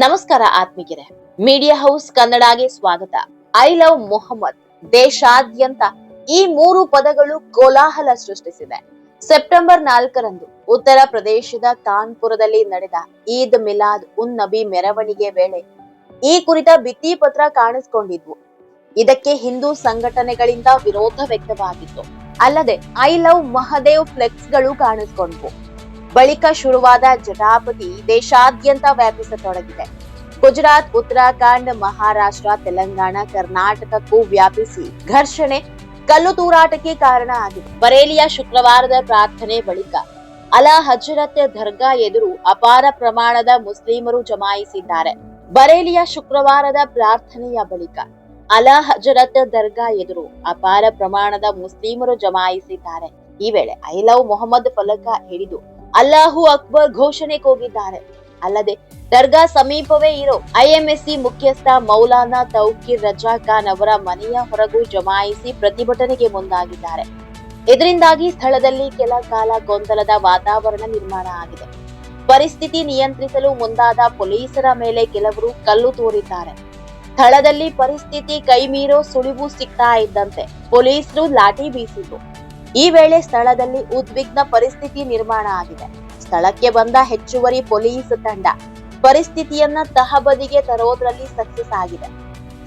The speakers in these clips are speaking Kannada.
ನಮಸ್ಕಾರ ಆತ್ಮಿಗೆರೆ ಮೀಡಿಯಾ ಹೌಸ್ ಕನ್ನಡಗೆ ಸ್ವಾಗತ. ಐ ಲವ್ ಮೊಹಮ್ಮದ್ ದೇಶಾದ್ಯಂತ ಈ ಮೂರು ಪದಗಳು ಕೋಲಾಹಲ ಸೃಷ್ಟಿಸಿದೆ. ಸೆಪ್ಟೆಂಬರ್ ನಾಲ್ಕರಂದು ಉತ್ತರ ಪ್ರದೇಶದ ಕಾನ್ಪುರದಲ್ಲಿ ನಡೆದ ಈದ್ ಮಿಲಾದ್ ಉನ್ ನಬಿ ಮೆರವಣಿಗೆ ವೇಳೆ ಈ ಕುರಿತ ಭಿತ್ತಿಪತ್ರ ಕಾಣಿಸಿಕೊಂಡಿದ್ವು. ಇದಕ್ಕೆ ಹಿಂದೂ ಸಂಘಟನೆಗಳಿಂದ ವಿರೋಧ ವ್ಯಕ್ತವಾಗಿತ್ತು. ಅಲ್ಲದೆ ಐ ಲವ್ ಮಹದೇವ್ ಫ್ಲೆಕ್ಸ್ಗಳು ಕಾಣಿಸಿಕೊಂಡ್ವು ಬಳಿಕ ಶುರುವಾದ ಜಟಾಪಟಿ ದೇಶಾದ್ಯಂತ ವ್ಯಾಪಿಸತೊಡಗಿದೆ. ಗುಜರಾತ್, ಉತ್ತರಾಖಂಡ್, ಮಹಾರಾಷ್ಟ್ರ, ತೆಲಂಗಾಣ, ಕರ್ನಾಟಕಕ್ಕೂ ವ್ಯಾಪಿಸಿ ಘರ್ಷಣೆ, ಕಲ್ಲು ತೂರಾಟಕ್ಕೆ ಕಾರಣ ಆಗಿದೆ. ಬರೇಲಿಯ ಶುಕ್ರವಾರದ ಪ್ರಾರ್ಥನೆ ಬಳಿಕ ಅಲಾ ಹಜರತ್ ದರ್ಗಾ ಎದುರು ಅಪಾರ ಪ್ರಮಾಣದ ಮುಸ್ಲಿಮರು ಜಮಾಯಿಸಿದ್ದಾರೆ. ಬರೇಲಿಯ ಶುಕ್ರವಾರದ ಪ್ರಾರ್ಥನೆಯ ಬಳಿಕ ಅಲಾ ಹಜರತ್ ದರ್ಗಾ ಎದುರು ಅಪಾರ ಪ್ರಮಾಣದ ಮುಸ್ಲಿಮರು ಜಮಾಯಿಸಿದ್ದಾರೆ. ಈ ವೇಳೆ ಐ ಲವ್ ಮೊಹಮ್ಮದ್ ಫಲಕ ಹಿಡಿದು ಅಲ್ಲಾಹು ಅಕ್ಬರ್ ಘೋಷಣೆ ಕೂಗಿದ್ದಾರೆ. ಅಲ್ಲದೆ, ದರ್ಗಾ ಸಮೀಪವೇ ಇರೋ ಐಎಂಎಸ್ಸಿ ಮುಖ್ಯಸ್ಥ ಮೌಲಾನಾ ತೌಕೀರ್ ರಜಾ ಖಾನ್ ಅವರ ಮನೆಯ ಹೊರಗೂ ಜಮಾಯಿಸಿ ಪ್ರತಿಭಟನೆಗೆ ಮುಂದಾಗಿದ್ದಾರೆ. ಇದರಿಂದಾಗಿ ಸ್ಥಳದಲ್ಲಿ ಕೆಲ ಕಾಲ ಗೊಂದಲದ ವಾತಾವರಣ ನಿರ್ಮಾಣ ಆಗಿದೆ. ಪರಿಸ್ಥಿತಿ ನಿಯಂತ್ರಿಸಲು ಮುಂದಾದ ಪೊಲೀಸರ ಮೇಲೆ ಕೆಲವರು ಕಲ್ಲು ತೋರಿದ್ದಾರೆ. ಸ್ಥಳದಲ್ಲಿ ಪರಿಸ್ಥಿತಿ ಕೈಮೀರೋ ಸುಳಿವು ಸಿಗ್ತಾ ಇದ್ದಂತೆ ಪೊಲೀಸರು ಲಾಠಿ ಬೀಸಿದ್ರು. ಈ ವೇಳೆ ಸ್ಥಳದಲ್ಲಿ ಉದ್ವಿಗ್ನ ಪರಿಸ್ಥಿತಿ ನಿರ್ಮಾಣ ಆಗಿದೆ. ಸ್ಥಳಕ್ಕೆ ಬಂದ ಹೆಚ್ಚುವರಿ ಪೊಲೀಸ್ ತಂಡ ಪರಿಸ್ಥಿತಿಯನ್ನ ತಹಬದಿಗೆ ತರೋದ್ರಲ್ಲಿ ಸಕ್ಸಸ್ ಆಗಿದೆ.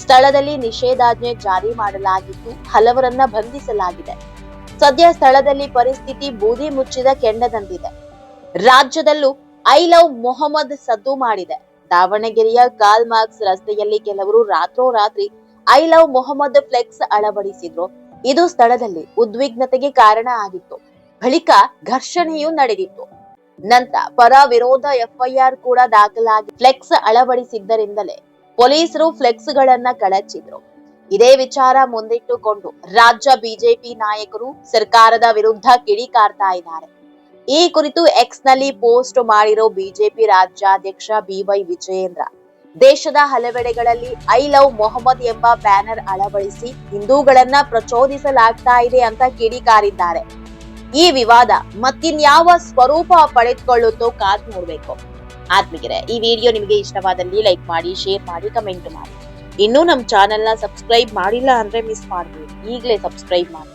ಸ್ಥಳದಲ್ಲಿ ನಿಷೇಧಾಜ್ಞೆ ಜಾರಿ ಮಾಡಲಾಗಿದ್ದು ಹಲವರನ್ನ ಬಂಧಿಸಲಾಗಿದೆ. ಸದ್ಯ ಸ್ಥಳದಲ್ಲಿ ಪರಿಸ್ಥಿತಿ ಬೂದಿ ಮುಚ್ಚಿದ ಕೆಂಡದಂತಿದೆ. ರಾಜ್ಯದಲ್ಲೂ ಐ ಲವ್ ಮೊಹಮ್ಮದ್ ಸದ್ದು ಮಾಡಿದೆ. ದಾವಣಗೆರೆಯ ಕಾಲ್ ಮಾರ್ಕ್ಸ್ ರಸ್ತೆಯಲ್ಲಿ ಕೆಲವರು ರಾತ್ರೋರಾತ್ರಿ ಐ ಲವ್ ಮೊಹಮ್ಮದ್ ಫ್ಲೆಕ್ಸ್ ಅಳವಡಿಸಿದ್ರು. ಇದು ಸ್ಥಳದಲ್ಲಿ ಉದ್ವಿಗ್ನತೆಗೆ ಕಾರಣ ಆಗಿತ್ತು. ಬಳಿಕ ಘರ್ಷಣೆಯೂ ನಡೆದಿತ್ತು. ನಂತರ ಪರ ವಿರೋಧ ಎಫ್ಐಆರ್ ಕೂಡ ದಾಖಲಾಗಿ ಫ್ಲೆಕ್ಸ್ ಅಳವಡಿಸಿದ್ದರಿಂದಲೇ ಪೊಲೀಸರು ಫ್ಲೆಕ್ಸ್ ಗಳನ್ನ ಕಳಚಿದ್ರು. ಇದೇ ವಿಚಾರ ಮುಂದಿಟ್ಟುಕೊಂಡು ರಾಜ್ಯ ಬಿಜೆಪಿ ನಾಯಕರು ಸರ್ಕಾರದ ವಿರುದ್ಧ ಕಿಡಿಕಾರ್ತಾ ಇದ್ದಾರೆ. ಈ ಕುರಿತು ಎಕ್ಸ್ನಲ್ಲಿ ಪೋಸ್ಟ್ ಮಾಡಿರೋ ಬಿಜೆಪಿ ರಾಜ್ಯಾಧ್ಯಕ್ಷ ಬಿವೈ ವಿಜಯೇಂದ್ರ ದೇಶದ ಹಲವೆಡೆಗಳಲ್ಲಿ ಐ ಲವ್ ಮೊಹಮ್ಮದ್ ಎಂಬ ಬ್ಯಾನರ್ ಅಳವಡಿಸಿ ಹಿಂದೂಗಳನ್ನ ಪ್ರಚೋದಿಸಲಾಗ್ತಾ ಇದೆ ಅಂತ ಕಿಡಿಕಾರಿದ್ದಾರೆ. ಈ ವಿವಾದ ಮತ್ತಿನ್ಯಾವ ಸ್ವರೂಪ ಪಡೆದುಕೊಳ್ಳುತ್ತೋ ಕಾದ್ ನೋಡ್ಬೇಕು. ಆತ್ಮಿಗೆರೆ ಈ ವಿಡಿಯೋ ನಿಮಗೆ ಇಷ್ಟವಾದಲ್ಲಿ ಲೈಕ್ ಮಾಡಿ, ಶೇರ್ ಮಾಡಿ, ಕಮೆಂಟ್ ಮಾಡಿ. ಇನ್ನೂ ನಮ್ಮ ಚಾನೆಲ್ನ ಸಬ್ಸ್ಕ್ರೈಬ್ ಮಾಡಿಲ್ಲ ಅಂದ್ರೆ ಮಿಸ್ ಮಾಡ್ಬೇಡಿ. ಈಗಲೇ ಸಬ್ಸ್ಕ್ರೈಬ್ ಮಾಡಿ.